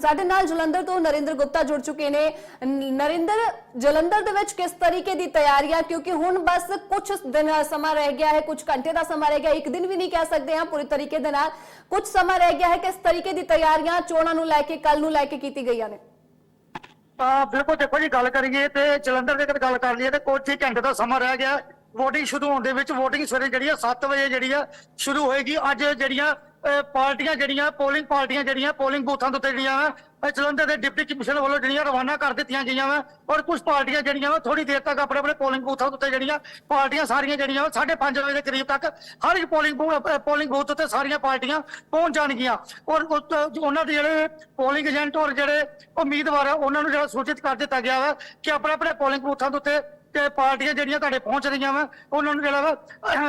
ਸਾਡੇ ਨਾਲ ਜਲੰਧਰ ਤੋਂ ਨਰਿੰਦਰ ਗੁਪਤਾ ਜੁੜ ਚੁੱਕੇ ਨੇ। ਨਰਿੰਦਰ, ਜਲੰਧਰ ਦੇ ਵਿੱਚ ਕਿਸ ਤਰੀਕੇ ਦੀ ਤਿਆਰੀਆਂ? ਕਿਉਂਕਿ ਹੁਣ ਬਸ ਕੁਝ ਦਿਨ ਸਮਾਂ ਰਹਿ ਗਿਆ ਹੈ ਕੁਝ ਘੰਟੇ ਦਾ ਸਮਾਂ ਰਹਿ ਗਿਆ, ਇੱਕ ਦਿਨ ਵੀ ਨਹੀਂ ਕਹਿ ਸਕਦੇ ਹਾਂ ਪੂਰੀ ਤਰੀਕੇ ਦੇ ਨਾਲ। ਕੁਝ ਸਮਾਂ ਰਹਿ ਗਿਆ ਹੈ, ਕਿਸ ਤਰੀਕੇ ਦੀ ਤਿਆਰੀਆਂ ਚੋਣਾਂ ਨੂੰ ਲੈ ਕੇ ਕੱਲ ਨੂੰ ਲੈ ਕੇ ਕੀਤੀ ਗਈਆਂ ਨੇ? ਤਾਂ ਬਿਲਕੁਲ ਦੇਖੋ ਜੀ, ਗੱਲ ਕਰੀਏ ਤੇ ਜਲੰਧਰ ਦੇ ਗੱਲ ਕਰ ਲਈਏ ਤੇ ਕੁਝ ਹੀ ਘੰਟੇ ਦਾ ਸਮਾਂ ਰਹਿ ਗਿਆ। ਵੋਟਿੰਗ ਸ਼ੁਰੂ ਹੋਣ ਦੇ ਵਿੱਚ ਵੋਟਿੰਗ ਸਵੇਰੇ ਜਿਹੜੀ ਆ 7 ਵਜੇ ਜਿਹੜੀ ਆ ਸ਼ੁਰੂ ਹੋਏਗੀ। ਅੱਜ ਜਿਹੜੀਆਂ ਅਹ, ਪਾਰਟੀਆਂ ਜਿਹੜੀਆਂ ਪੋਲਿੰਗ ਪਾਰਟੀਆਂ ਜਿਹੜੀਆਂ ਪੋਲਿੰਗ ਬੂਥਾਂ ਦੇ ਉੱਤੇ ਜਿਹੜੀਆਂ ਵਾ ਇਹ ਜਲੰਧਰ ਦੇ ਡਿਪਟੀ ਕਮਿਸ਼ਨਰ ਵੱਲੋਂ ਜਿਹੜੀਆਂ ਰਵਾਨਾ ਕਰ ਦਿੱਤੀਆਂ ਗਈਆਂ ਵਾ ਔਰ ਕੁਝ ਪਾਰਟੀਆਂ ਜਿਹੜੀਆਂ ਵਾ ਥੋੜੀ ਦੇਰ ਤੱਕ ਆਪਣੇ ਆਪਣੇ ਪੋਲਿੰਗ ਬੂਥਾਂ ਦੇ ਉੱਤੇ ਜਿਹੜੀਆਂ ਪਾਰਟੀਆਂ ਸਾਰੀਆਂ ਜਿਹੜੀਆਂ ਵਾ 5:30 ਵਜੇ ਦੇ ਕਰੀਬ ਤੱਕ ਹਰ ਇੱਕ ਪੋਲਿੰਗ ਪੋਲਿੰਗ ਬੂਥ ਉੱਤੇ ਸਾਰੀਆਂ ਪਾਰਟੀਆਂ ਪਹੁੰਚ ਜਾਣਗੀਆਂ। ਔਰ ਉਹ ਉਹਨਾਂ ਦੇ ਜਿਹੜੇ ਪੋਲਿੰਗ ਏਜੰਟ ਔਰ ਜਿਹੜੇ ਉਮੀਦਵਾਰ ਆ ਉਹਨਾਂ ਨੂੰ ਜਿਹੜਾ ਸੂਚਿਤ ਕਰ ਦਿੱਤਾ ਗਿਆ ਵਾ ਕਿ ਆਪਣੇ ਆਪਣੇ ਪੋਲਿੰਗ ਬੂਥਾਂ ਦੇ ਉੱਤੇ ਤੇ ਪਾਰਟੀਆਂ ਜਿਹੜੀਆਂ ਤੁਹਾਡੇ ਪਹੁੰਚ ਰਹੀਆਂ ਵਾ, ਉਹਨਾਂ ਨੂੰ ਜਿਹੜਾ ਵਾ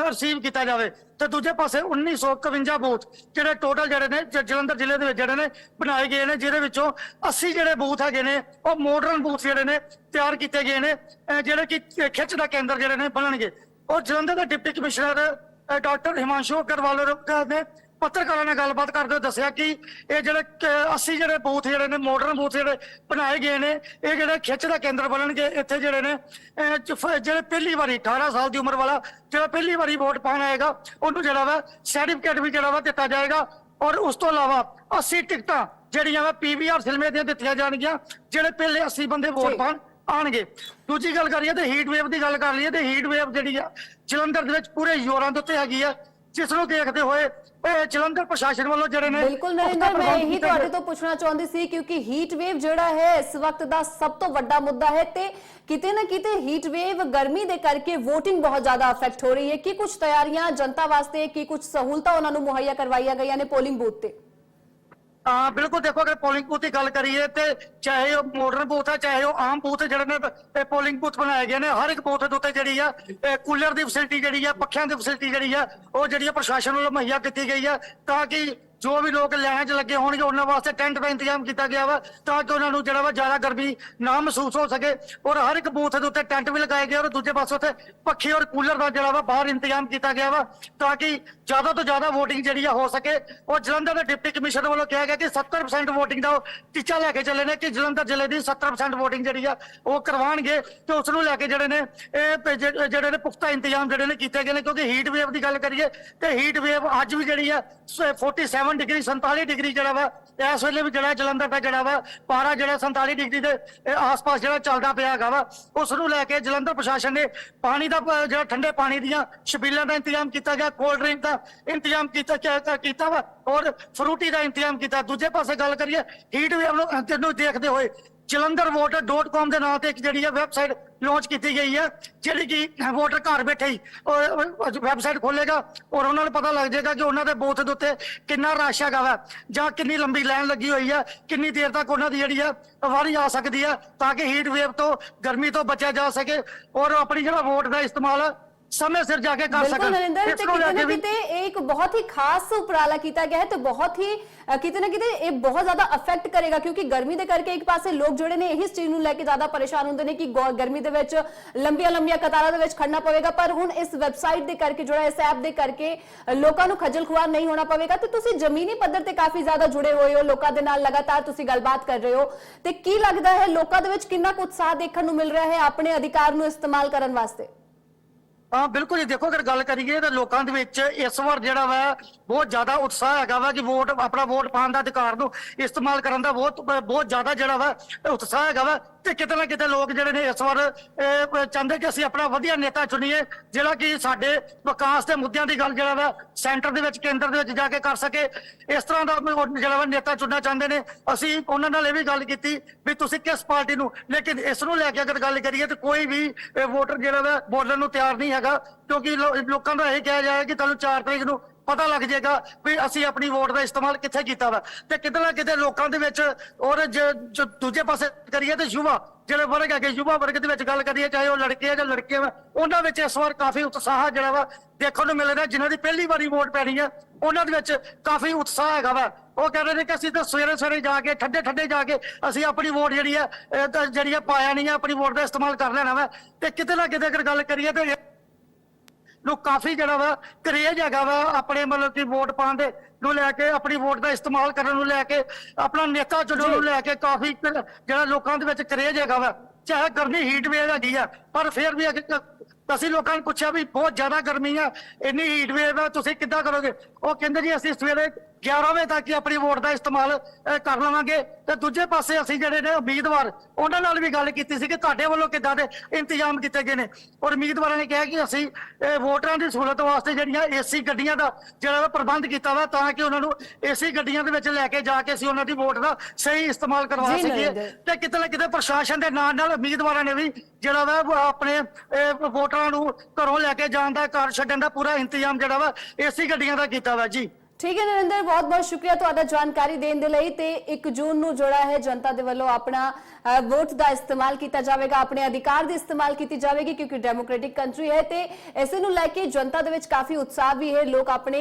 ਰਿਸੀਵ ਕੀਤਾ ਜਾਵੇ। ਤੇ ਦੂਜੇ ਪਾਸੇ 1951 ਬੂਥ, ਜਿਹੜੇ ਟੋਟਲ ਜਿਹੜੇ ਨੇ, ਜ- ਜਲੰਧਰ ਜ਼ਿਲ੍ਹੇ ਦੇ ਵਿੱਚ ਜਿਹੜੇ ਨੇ, ਬਣਾਏ ਗਏ ਨੇ, ਜਿਹਦੇ ਵਿੱਚੋਂ 80 ਜਿਹੜੇ ਬੂਥ ਹੈਗੇ ਨੇ, ਉਹ ਮਾਡਰਨ ਬੂਥ ਜਿਹੜੇ ਨੇ, ਤਿਆਰ ਕੀਤੇ ਗਏ ਨੇ। ਅਹ, ਜਿਹੜੇ ਕਿ ਖਿੱਚ ਦਾ ਕੇਂਦਰ ਜਿਹੜੇ ਨੇ, ਬਣਨਗੇ। ਉਹ ਜਲੰਧਰ ਦੇ deputy commissioner, uh, doctor Himanshu Agarwal ਨੇ ਪੱਤਰਕਾਰਾਂ ਨਾਲ ਗੱਲਬਾਤ ਕਰਦੇ ਹੋਏ ਦੱਸਿਆ ਕਿ ਇਹ ਜਿਹੜੇ ਕ- 80 ਜਿਹੜੇ ਬੂਥ ਜਿਹੜੇ ਨੇ ਮਾਡਰਨ ਬੂਥ ਜਿਹੜੇ ਬਣਾਏ ਗਏ ਨੇ ਇਹ ਜਿਹੜੇ ਖਿੱਚ ਦਾ ਕੇਂਦਰ ਬਣਨਗੇ ਇੱਥੇ ਜਿਹੜੇ ਨੇ ਅਹ, ਚ- ਫ- ਜਿਹੜੇ ਪਹਿਲੀ ਵਾਰੀ 18 ਸਾਲ ਦੀ ਉਮਰ ਵਾਲਾ ਜਿਹੜਾ ਪਹਿਲੀ ਵਾਰੀ ਵੋਟ ਪਾਉਣ ਆਏਗਾ ਉਹਨੂੰ ਜਿਹੜਾ ਵਾ ਸਰਟੀਫਿਕੇਟ ਵੀ ਜਿਹੜਾ ਵਾ ਦਿੱਤਾ ਜਾਏਗਾ ਔਰ ਉਸ ਤੋਂ ਇਲਾਵਾ 80 ਟਿਕਟਾਂ ਜਿਹੜੀਆਂ ਵਾ ਪੀਵੀਆਰ ਸਿਲਮੇ ਦੀਆਂ ਦਿੱਤੀਆਂ ਜਾਣਗੀਆਂ ਜਿਹੜੇ ਪਹਿਲੇ 80 ਬੰਦੇ। ਵੋਟ ਪਾਉਣ ਆਣਗੇ ਦੂਜੀ ਗੱਲ ਕਰੀਏ ਤੇ ਹੀਟ ਵੇਵ ਦੀ ਗੱਲ ਕਰ ਲਈਏ ਤੇ ਹੀਟ ਵੇਵ ਜਿਹੜੀ ਆ ਜਲੰਧਰ ਦੇ ਵਿੱਚ ਪੂਰੇ ਜ਼ੋਰਾਂ ਦੇ ਉੱਤੇ ਹੈਗੀ ਆ ਜਿਸ ਨੂੰ ਦੇਖਦੇ ਹੋਏ ਇਹ ਜਲੰਧਰ ਪ੍ਰਸ਼ਾਸਨ ਵੱਲੋਂ ਜਿਹੜੇ ਨੇ ਬਿਲਕੁਲ ਨਰਿੰਦਰ ਮੈਂ ਇਹੀ ਤੁਹਾਡੇ। ਤੋਂ ਪੁੱਛਣਾ ਚਾਹੁੰਦੀ ਸੀ ਕਿਉਂਕਿ ਹੀਟ ਵੇਵ ਜਿਹੜਾ ਹੈ ਇਸ ਵਕਤ ਦਾ ਸਭ ਤੋਂ ਵੱਡਾ ਮੁੱਦਾ ਹੈ ਤੇ ਕਿਤੇ ਨਾ ਕਿਤੇ ਹੀਟ ਵੇਵ ਗਰਮੀ ਦੇ ਕਰਕੇ VOTING ਬਹੁਤ ਜ਼ਿਆਦਾ ਅਫੈਕਟ ਹੋ ਰਹੀ ਹੈ ਕੀ ਕੁਝ ਤਿਆਰੀਆਂ ਜਨਤਾ ਵਾਸਤੇ ਕੀ ਕੁਝ ਸਹੂਲਤਾਂ ਉਹਨਾਂ ਨੂੰ ਮੁਹੱਈਆ ਕਰਵਾਈਆਂ ਗਈਆਂ ਨੇ ਪੋਲਿੰਗ ਬੂਥ ਤੇ ਹਾਂ, ਬਿਲਕੁਲ ਦੇਖੋ, ਅਗਰ ਪੋਲਿੰਗ ਬੂਥ ਦੀ ਗੱਲ ਕਰੀਏ ਤੇ ਚਾਹੇ ਉਹ ਮਾਡਰਨ ਬੂਥ ਹੈ ਚਾਹੇ ਉਹ ਆਮ ਬੂਥ ਜਿਹੜੇ ਨੇ ਪੋਲਿੰਗ ਬੂਥ ਬਣਾਏ ਗਏ ਨੇ, ਹਰ ਇੱਕ ਬੂਥ ਦੇ ਉੱਤੇ ਜਿਹੜੀ ਆ ਕੂਲਰ ਦੀ ਫੈਸਿਲਿਟੀ ਜਿਹੜੀ ਆ, ਪੱਖਿਆਂ ਦੀ ਫੈਸਿਲਿਟੀ ਜਿਹੜੀ ਆ, ਉਹ ਜਿਹੜੀ ਆ ਪ੍ਰਸ਼ਾਸਨ ਵੱਲੋਂ ਮੁਹੱਈਆ ਕੀਤੀ ਗਈ ਆ, ਤਾਂ ਕਿ ਜੋ ਵੀ ਲੋਕ ਲੈਣ 'ਚ ਲੱਗੇ ਹੋਣਗੇ, ਉਹਨਾਂ ਵਾਸਤੇ ਟੈਂਟ ਦਾ ਇੰਤਜ਼ਾਮ ਕੀਤਾ ਗਿਆ ਵਾ, ਤਾਂ ਕਿ ਉਹਨਾਂ ਨੂੰ ਜਿਹੜਾ ਵਾ ਜ਼ਿਆਦਾ ਗਰਮੀ ਨਾ ਮਹਿਸੂਸ ਹੋ ਸਕੇ ਔਰ ਹਰ ਇੱਕ ਬੂਥ ਦੇ ਉੱਤੇ ਟੈਂਟ ਵੀ ਲਗਾਏ ਗਏ ਔਰ ਦੂਜੇ ਪਾਸੇ ਉੱਤੇ ਪੱਖੇ ਔਰ ਕੂਲਰ ਦਾ ਜਿਹੜਾ ਵਾ ਬਾਹਰ ਇੰਤਜ਼ਾਮ ਕੀਤਾ ਗਿਆ ਵਾ, ਤਾਂ ਕਿ ਜ਼ਿਆਦਾ ਤੋਂ ਜ਼ਿਆਦਾ VOTING ਜਿਹੜੀ ਆ ਹੋ ਸਕੇ ਔਰ ਜਲੰਧਰ ਦੇ ਡਿਪਟੀ ਕਮਿਸ਼ਨਰ ਵੱਲੋਂ ਕਿਹਾ ਗਿਆ ਕਿ 70% VOTING ਦਾ ਟੀਚਾ ਲੈ ਕੇ ਚੱਲੇ ਨੇ ਕਿ ਜਲੰਧਰ ਜ਼ਿਲ੍ਹੇ ਦੀ 70% VOTING ਜਿਹੜੀ ਆ ਉਹ ਕਰਵਾਣਗੇ ਤੇ ਉਸ ਨੂੰ ਲੈ ਕੇ ਜਿਹੜੇ ਨੇ ਇਹ ਜਿਹੜੇ ਨੇ ਪੁਖਤਾ ਇੰਤਜ਼ਾਮ ਜਿਹੜੇ ਨੇ ਕੀਤੇ ਗਏ ਨੇ, ਕਿਉਂਕਿ ਹੀਟ ਵੇਵ ਦੀ ਗੱਲ ਕਰੀਏ ਤੇ ਹੀਟ ਵੇਵ ਅੱਜ ਵੀ ਜਿਹੜੀ ਆ 47 57 ਡਿਗਰੀ 47 ਡਿਗਰੀ ਜਿਹੜਾ ਵਾ, ਇਸ ਵੇਲੇ ਵੀ ਜਿਹੜਾ ਜਲੰਧਰ ਦਾ ਜਿਹੜਾ ਵਾ, ਪਾਰਾ ਜਿਹੜਾ 47 ਡਿਗਰੀ ਦੇ ਆਸ-ਪਾਸ ਜਿਹੜਾ ਚੱਲਦਾ ਪਿਆ ਹੈਗਾ ਵਾ, ਉਸ ਨੂੰ ਲੈ ਕੇ ਜਲੰਧਰ ਪ੍ਰਸ਼ਾਸਨ ਨੇ ਪਾਣੀ ਦਾ ਜਿਹੜਾ ਠੰਡੇ ਪਾਣੀ ਦੀਆਂ ਛਬੀਲਾਂ ਦਾ ਇੰਤਜ਼ਾਮ ਕੀਤਾ ਗਿਆ, ਕੋਲਡ ਡਰਿੰਕ ਦਾ ਇੰਤਜ਼ਾਮ ਕੀਤਾ ਗਿਆ- ਕੀਤਾ ਵਾ, ਔਰ ਫਰੂਟੀ ਦਾ ਇੰਤਜ਼ਾਮ ਕੀਤਾ। ਦੂਜੇ ਪਾਸੇ ਗੱਲ ਕਰੀਏ ਹੀਟ ਵੇਵ ਨੂੰ ਅੰਤ ਨੂੰ ਦੇਖਦੇ ਹੋਏ jalandharwater.com ਦੇ ਨਾਂ ਤੇ ਇੱਕ ਜਿਹੜੀ ਹੈ ਵੈਬਸਾਈਟ ਲਾਂਚ ਕੀਤੀ ਗਈ ਹੈ, ਜਿਹੜੀ ਕਿ ਵੋਟਰ ਘਰ ਬੈਠੇ ਹੀ ਵੈਬਸਾਈਟ ਖੋਲੇਗਾ ਔਰ ਉਹਨਾਂ ਨੂੰ ਪਤਾ ਲੱਗ ਜਾਏਗਾ ਕਿ ਉਹਨਾਂ ਦੇ ਬੂਥ ਦੇ ਉੱਤੇ ਕਿੰਨਾ ਰਸ਼ ਹੈਗਾ ਵਾ ਜਾਂ ਕਿੰਨੀ ਲੰਬੀ ਲਾਈਨ ਲੱਗੀ ਹੋਈ ਹੈ, ਕਿੰਨੀ ਦੇਰ ਤੱਕ ਉਹਨਾਂ ਦੀ ਜਿਹੜੀ ਹੈ ਵਾਰੀ ਆ ਸਕਦੀ ਹੈ ਤਾਂ ਕਿ ਹੀਟ ਵੇਵ ਤੋਂ, ਗਰਮੀ ਤੋਂ ਬਚਿਆ ਜਾ ਸਕੇ ਔਰ ਆਪਣੀ ਜਿਹੜਾ ਵੋਟ ਦਾ ਇਸਤੇਮਾਲ ਸਮੇਂ ਸਿਰ ਜਾ ਕੇ ਕਰ ਬਿਲਕੁਲ ਸਕਣ। ਨਰਿੰਦਰ ਇਸ ਤੇ ਕਿਤੇ ਨਾ ਕਿਤੇ ਇਹ ਇੱਕ ਬਹੁਤ ਹੀ ਖਾਸ ਉਪਰਾਲਾ ਕੀਤਾ ਗਿਆ ਹੈ ਤੇ ਬਹੁਤ ਹੀ ਕਿਤੇ ਨਾ ਕਿਤੇ ਇਹ ਬਹੁਤ ਜ਼ਿਆਦਾ ਅਫੈਕਟ ਕਰੇਗਾ ਕਿਉਂਕਿ ਗਰਮੀ ਦੇ ਕਰਕੇ ਇੱਕ ਪਾਸੇ ਲੋਕ ਜਿਹੜੇ ਨੇ ਇਹੀ ਚੀਜ਼ ਨੂੰ ਲੈ ਕੇ ਜ਼ਿਆਦਾ ਪਰੇਸ਼ਾਨ ਹੁੰਦੇ ਨੇ ਕਿ ਗਰਮੀ ਦੇ ਵਿੱਚ ਲੰਬੀਆਂ ਲੰਬੀਆਂ ਕਤਾਰਾਂ ਦੇ ਵਿੱਚ ਖੜਨਾ ਪਵੇਗਾ ਪਰ ਹੁਣ ਇਸ ਵੈਬਸਾਈਟ ਦੇ ਕਰਕੇ ਜਿਹੜਾ ਇਸ ਐਪ ਦੇ ਕਰਕੇ ਲੋਕਾਂ ਨੂੰ ਖੱਜਲ ਖੁਆਰ ਨਹੀਂ ਹੋਣਾ ਪਵੇਗਾ ਤੇ ਤੁਸੀਂ ਜ਼ਮੀਨੀ ਪੱਧਰ ਤੇ ਕਾਫੀ ਜ਼ਿਆਦਾ ਜੁੜੇ ਹੋਏ ਹੋ ਲੋਕਾਂ ਦੇ ਨਾਲ ਲਗਾਤਾਰ ਤੁਸੀਂ ਗੱਲਬਾਤ ਕਰ ਰਹੇ ਹੋ ਤੇ ਕੀ ਲੱਗਦਾ ਹੈ ਲੋਕਾਂ ਦੇ ਵਿੱਚ ਕਿੰਨਾ ਕੁ ਉਤਸ਼ਾਹ ਦੇਖਣ ਨੂੰ ਮਿਲ ਰਿਹਾ ਹੈ ਆਪਣੇ ਅਧਿਕਾਰ ਨੂੰ ਇਸਤੇਮਾਲ ਕਰਨ ਵਾਸਤੇ? ਹਾਂ, ਬਿਲਕੁਲ ਜੀ। ਦੇਖੋ, ਅਗਰ ਗੱਲ ਕਰੀਏ ਤਾਂ ਲੋਕਾਂ ਦੇ ਵਿੱਚ ਇਸ ਵਾਰ ਜਿਹੜਾ ਵਾ, ਬਹੁਤ ਜ਼ਿਆਦਾ ਉਤਸ਼ਾਹ ਹੈਗਾ ਵਾ ਕਿ ਵੋਟ, ਆਪਣਾ ਵੋਟ ਪਾਉਣ ਦਾ ਅਧਿਕਾਰ ਨੂੰ ਇਸਤੇਮਾਲ ਕਰਨ ਦਾ ਬਹੁਤ ਬਹੁਤ ਜ਼ਿਆਦਾ ਜਿਹੜਾ ਵਾ ਉਤਸ਼ਾਹ ਹੈਗਾ ਵਾ। ਤੇ ਕਿਤੇ ਨਾ ਕਿਤੇ ਲੋਕ ਜਿਹੜੇ ਨੇ ਇਸ ਵਾਰ ਅਹ, ਚਾਹੁੰਦੇ ਕਿ ਅਸੀਂ ਆਪਣਾ ਵਧੀਆ ਨੇਤਾ ਚੁਣੀਏ ਜਿਹੜਾ ਕਿ ਸਾਡੇ ਵਿਕਾਸ ਦੇ ਮੁੱਦਿਆਂ ਦੀ ਗੱਲ ਜਿਹੜਾ ਵਾ ਸੈਂਟਰ ਦੇ ਵਿੱਚ ਕੇਂਦਰ ਦੇ ਵਿੱਚ ਜਾ ਕੇ ਕਰ ਸਕੇ। ਇਸ ਤਰ੍ਹਾਂ ਦਾ ਉਹ ਜਿਹੜਾ ਵਾ ਨੇਤਾ ਚੁਣਨਾ ਚਾਹੁੰਦੇ ਨੇ। ਅਸੀਂ ਉਹਨਾਂ ਨਾਲ ਇਹ ਵੀ ਗੱਲ ਕੀਤੀ ਵੀ ਤੁਸੀਂ ਕਿਸ ਪਾਰਟੀ ਨੂੰ ਲੇਕਿਨ ਇਸ ਨੂੰ ਲੈ ਕੇ ਅਗਰ ਗੱਲ ਕਰੀਏ ਤਾਂ ਕੋਈ ਵੀ ਵੋਟਰ ਜਿਹੜਾ ਵਾ ਬੋਲਣ ਨੂੰ ਤਿਆਰ ਨਹੀਂ ਹੈਗਾ ਕਿਉਂਕਿ ਲੋ- ਲੋਕਾਂ ਦਾ ਇਹ ਕਿਹਾ ਜਾਏ ਕਿ ਤੁਹਾਨੂੰ 4 ਤਰੀਕ ਨੂੰ ਪਤਾ ਲੱਗ ਜਾਏਗਾ ਵੀ ਅਸੀਂ ਆਪਣੀ ਵੋਟ ਦਾ ਇਸਤੇਮਾਲ ਕਿੱਥੇ ਕੀਤਾ ਵਾ। ਤੇ ਕਿਤੇ ਨਾ ਕਿਤੇ ਲੋਕਾਂ ਦੇ ਵਿੱਚ ਔਰ ਜ- ਦੂਜੇ ਪਾਸੇ ਕਰੀਏ ਤੇ ਯੁਵਾ, ਜਿਹੜੇ ਵਰਗ ਹੈਗੇ, ਯੁਵਾ ਵਰਗ ਦੇ ਵਿੱਚ ਗੱਲ ਕਰੀਏ, ਚਾਹੇ ਉਹ ਲੜਕੇ ਆ ਜਾਂ ਲੜਕੀਆਂ ਵਾ, ਉਹਨਾਂ ਵਿੱਚ ਇਸ ਵਾਰ ਕਾਫੀ ਉਤਸ਼ਾਹ ਜਿਹੜਾ ਵਾ ਦੇਖਣ ਨੂੰ ਮਿਲ ਰਿਹਾ, ਜਿਨ੍ਹਾਂ ਦੀ ਪਹਿਲੀ ਵਾਰੀ ਵੋਟ ਪੈਣੀ ਆ, ਉਹਨਾਂ ਦੇ ਵਿੱਚ ਕਾਫੀ ਉਤਸ਼ਾਹ ਹੈਗਾ ਵਾ। ਉਹ ਕਹਿ ਰਹੇ ਨੇ ਕਿ ਅਸੀਂ ਤਾਂ ਸਵੇਰੇ ਸਵੇਰੇ ਜਾ ਕੇ, ਠੰਡੇ ਠੰਡੇ ਜਾ ਕੇ ਅਸੀਂ ਆਪਣੀ ਵੋਟ ਜਿਹੜੀ ਆ ਜਿਹੜੀ ਆ ਪਾਇਆ ਨਹੀਂ ਆ, ਆਪਣੀ ਵੋਟ ਦਾ ਇਸਤੇਮਾਲ ਕਰ ਲੈਣਾ ਵਾ। ਤੇ ਕਿਤੇ ਨਾ ਕਿਤੇ ਅਗਰ ਗੱਲ ਕਰੀਏ ਤੇ ਨੂੰ ਕਾਫੀ ਜਿਹੜਾ ਵਾ ਕਰੇਜ ਹੈਗਾ ਵਾ ਆਪਣੇ ਮਤਲਬ ਕਿ ਵੋਟ ਪਾਉਣ ਦੇ ਨੂੰ ਲੈ ਕੇ ਆਪਣੀ ਵੋਟ ਦਾ ਇਸਤੇਮਾਲ ਕਰਨ ਨੂੰ ਲੈ ਕੇ ਆਪਣਾ ਨੇਤਾ ਚੁਣਨ ਨੂੰ ਲੈ ਕੇ ਕਾਫੀ ਜਿਹੜਾ ਲੋਕਾਂ ਦੇ ਵਿੱਚ ਕਰੇਜ ਹੈਗਾ ਵਾ ਚਾਹੇ ਗਰਮੀ ਹੀਟ ਵੇਵ ਹੈਗੀ ਆ ਪਰ ਫਿਰ ਵੀ ਅਗ- ਅਸੀਂ ਲੋਕਾਂ ਨੂੰ ਪੁੱਛਿਆ ਵੀ ਬਹੁਤ ਜ਼ਿਆਦਾ ਗਰਮੀ ਆ ਇੰਨੀ ਹੀਟ ਵੇਵ ਆ ਤੁਸੀਂ ਕਿੱਦਾਂ ਕਰੋਗੇ? ਉਹ ਕਹਿੰਦੇ ਜੀ ਅਸੀਂ ਸਵੇਰੇ 11 ਵਜੇ ਤੱਕ ਹੀ ਆਪਣੀ ਵੋਟ ਦਾ ਇਸਤੇਮਾਲ ਅਹ, ਕਰ ਲਵਾਂਗੇ। ਤੇ ਦੂਜੇ ਪਾਸੇ ਅਸੀਂ ਜਿਹੜੇ ਨੇ ਉਮੀਦਵਾਰ ਉਹਨਾਂ ਨਾਲ ਵੀ ਗੱਲ ਕੀਤੀ ਸੀ ਕਿ ਤੁਹਾਡੇ ਵੱਲੋਂ ਕਿੱਦਾਂ ਦੇ ਇੰਤਜ਼ਾਮ ਕੀਤੇ ਗਏ ਨੇ। ਔਰ ਉਮੀਦਵਾਰਾਂ ਨੇ ਕਿਹਾ ਕਿ ਅਸੀਂ ਇਹ, ਵੋਟਰਾਂ ਦੀ ਸਹੂਲਤ ਵਾਸਤੇ ਜਿਹੜੀਆਂ ਏਸੀ ਗੱਡੀਆਂ ਦਾ ਜਿਹੜਾ ਵਾ ਪ੍ਰਬੰਧ ਕੀਤਾ ਵਾ ਤਾਂ ਕਿ ਉਹਨਾਂ ਨੂੰ ਏਸੀ ਗੱਡੀਆਂ ਦੇ ਵਿੱਚ ਲੈ ਕੇ ਜਾ ਕੇ ਅਸੀਂ ਉਹਨਾਂ ਦੀ ਵੋਟ ਦਾ ਸਹੀ ਇਸਤੇਮਾਲ ਕਰਵਾ ਜੀ, ਸਕੀਏ। ਨਰਿੰਦਰ। ਤੇ ਕਿਤੇ ਨਾ ਕਿਤੇ ਪ੍ਰਸ਼ਾਸਨ ਦੇ ਨਾਲ ਨਾਲ ਉਮੀਦਵਾਰਾਂ ਨੇ ਵੀ ਜਿਹੜਾ ਵਾ ਉਹ ਆਪਣੇ ਅਹ, ਵੋਟਰਾਂ ਨੂੰ ਘਰੋਂ ਲੈ ਕੇ ਜਾਣ ਦਾ ਘਰ ਛੱਡਣ ਦਾ ਪੂਰਾ ਇੰਤਜ਼ਾਮ ਜਿਹੜਾ ਵਾ ਏਸੀ ਗੱਡੀਆਂ ਦਾ ਕੀਤਾ ਵਾ ਜੀ। ਠੀਕ ਹੈ ਨਰਿੰਦਰ ਬਹੁਤ ਬਹੁਤ ਸ਼ੁਕਰੀਆ ਤੁਹਾਡਾ ਜਾਣਕਾਰੀ ਦੇਣ ਦੇ ਲਈ ਤੇ 1 ਜੂਨ ਨੂੰ ਜਿਹੜਾ ਹੈ ਜਨਤਾ ਦੇ ਵੱਲੋਂ ਆਪਣਾ ਵੋਟ ਦਾ ਇਸਤੇਮਾਲ ਕੀਤਾ ਜਾਵੇਗਾ ਆਪਣੇ ਅਧਿਕਾਰ ਦੀ ਇਸਤੇਮਾਲ ਕੀਤੀ ਜਾਵੇਗੀ ਕਿਉਂਕਿ ਡੈਮੋਕ੍ਰੈਟਿਕ ਕੰਟਰੀ ਹੈ ਤੇ ਇਸੇ ਨੂੰ ਲੈ ਕੇ ਜਨਤਾ ਦੇ ਵਿੱਚ ਕਾਫੀ ਉਤਸ਼ਾਹ ਵੀ ਹੈ ਲੋਕ ਆਪਣੇ